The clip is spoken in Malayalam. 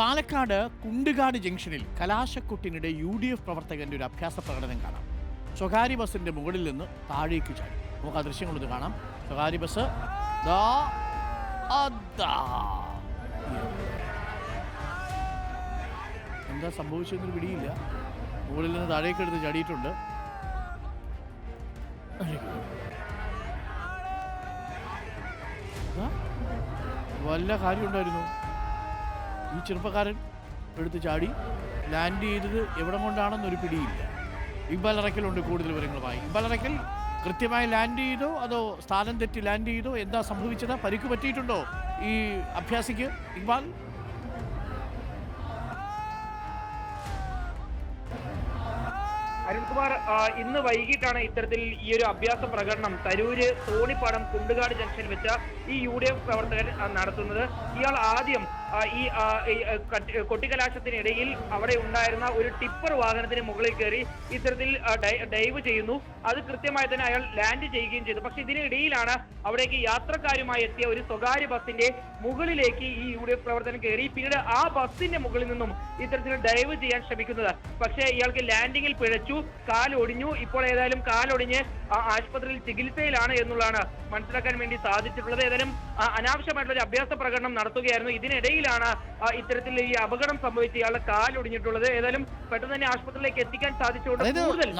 പാലക്കാട് കുണ്ടുകാട് ജംഗ്ഷനിൽ കലാശക്കൊട്ടിനിടെ യു ഡി എഫ് പ്രവർത്തകന്റെ ഒരു അഭ്യാസ പ്രകടനം കാണാം. സ്വകാര്യ ബസിന്റെ മുകളിൽ നിന്ന് താഴേക്ക് ചാടി. നമുക്ക് ആ ദൃശ്യങ്ങളൊന്ന് കാണാം. സ്വകാര്യ ബസ്. എന്താ സംഭവിച്ചതെന്നൊരു പിടിയില്ല. മുകളിൽ നിന്ന് താഴേക്ക് എടുത്ത് ചാടിയിട്ടുണ്ട്? വല്ല കാര്യമുണ്ടായിരുന്നു. ഈ ചെറുപ്പക്കാരൻ എടുത്ത് ചാടി ലാൻഡ് ചെയ്തത് എവിടെ കൊണ്ടാണെന്നൊരു പിടിയില്ല. ഇക്ബാൽ അറക്കലുണ്ട് കൂടുതൽ വിവരങ്ങളുമായി. ഇക്ബാൽ അറക്കൽ കൃത്യമായി ലാൻഡ് ചെയ്തോ അതോ സ്ഥാനം തെറ്റി ലാൻഡ് ചെയ്തോ എന്താ സംഭവിച്ചത്? പരിക്ക് പറ്റിയിട്ടുണ്ടോ ഈ അഭ്യാസിക്ക്? ഇക്ബാൽ? അരുൺകുമാർ ഇന്ന് വൈകിട്ടാണ് ഇത്തരത്തിൽ ഈ ഒരു അഭ്യാസ പ്രകടനം തരൂര് തോണിപ്പാടം കുണ്ടുകാട് ജംഗ്ഷൻ വെച്ച ഈ യു ഡി എഫ് പ്രവർത്തകൻ നടത്തുന്നത്. ഇയാൾ ആദ്യം ഈ കൊട്ടിക്കലാശത്തിനിടയിൽ അവിടെ ഉണ്ടായിരുന്ന ഒരു ടിപ്പർ വാഹനത്തിന് മുകളിൽ കയറി ഇത്തരത്തിൽ ഡൈവ് ചെയ്യുന്നു. അത് കൃത്യമായി തന്നെ അയാൾ ലാൻഡ് ചെയ്യുകയും ചെയ്തു. പക്ഷെ ഇതിനിടയിലാണ് അവിടേക്ക് യാത്രക്കാരുമായി എത്തിയ ഒരു സ്വകാര്യ ബസിന്റെ മുകളിലേക്ക് ഈ യു ഡി എഫ് പ്രവർത്തനം കയറി. പിന്നീട് ആ ബസിന്റെ മുകളിൽ നിന്നും ഇത്തരത്തിൽ ഡൈവ് ചെയ്യാൻ ശ്രമിക്കുന്നത്. പക്ഷേ ഇയാൾക്ക് ലാൻഡിങ്ങിൽ പിഴച്ചു. കാലൊടിഞ്ഞു. ഇപ്പോൾ ഏതായാലും കാലൊടിഞ്ഞ് ആശുപത്രിയിൽ ചികിത്സയിലാണ് എന്നുള്ളതാണ് മനസ്സിലാക്കാൻ വേണ്ടി സാധിച്ചിട്ടുള്ളത്. ഏതായാലും അനാവശ്യമായിട്ടുള്ള ഒരു അഭ്യാസ പ്രകടനം നടത്തുകയായിരുന്നു. ഇതിനിടയിലാണ് ഇത്തരത്തിൽ ഈ അപകടം സംഭവിച്ച് ഇയാളുടെ കാലൊടിഞ്ഞിട്ടുള്ളത്. ഏതായാലും പെട്ടെന്ന് തന്നെ ആശുപത്രിയിലേക്ക് എത്തിക്കാൻ സാധിച്ചുകൊണ്ട് കൂടുതൽ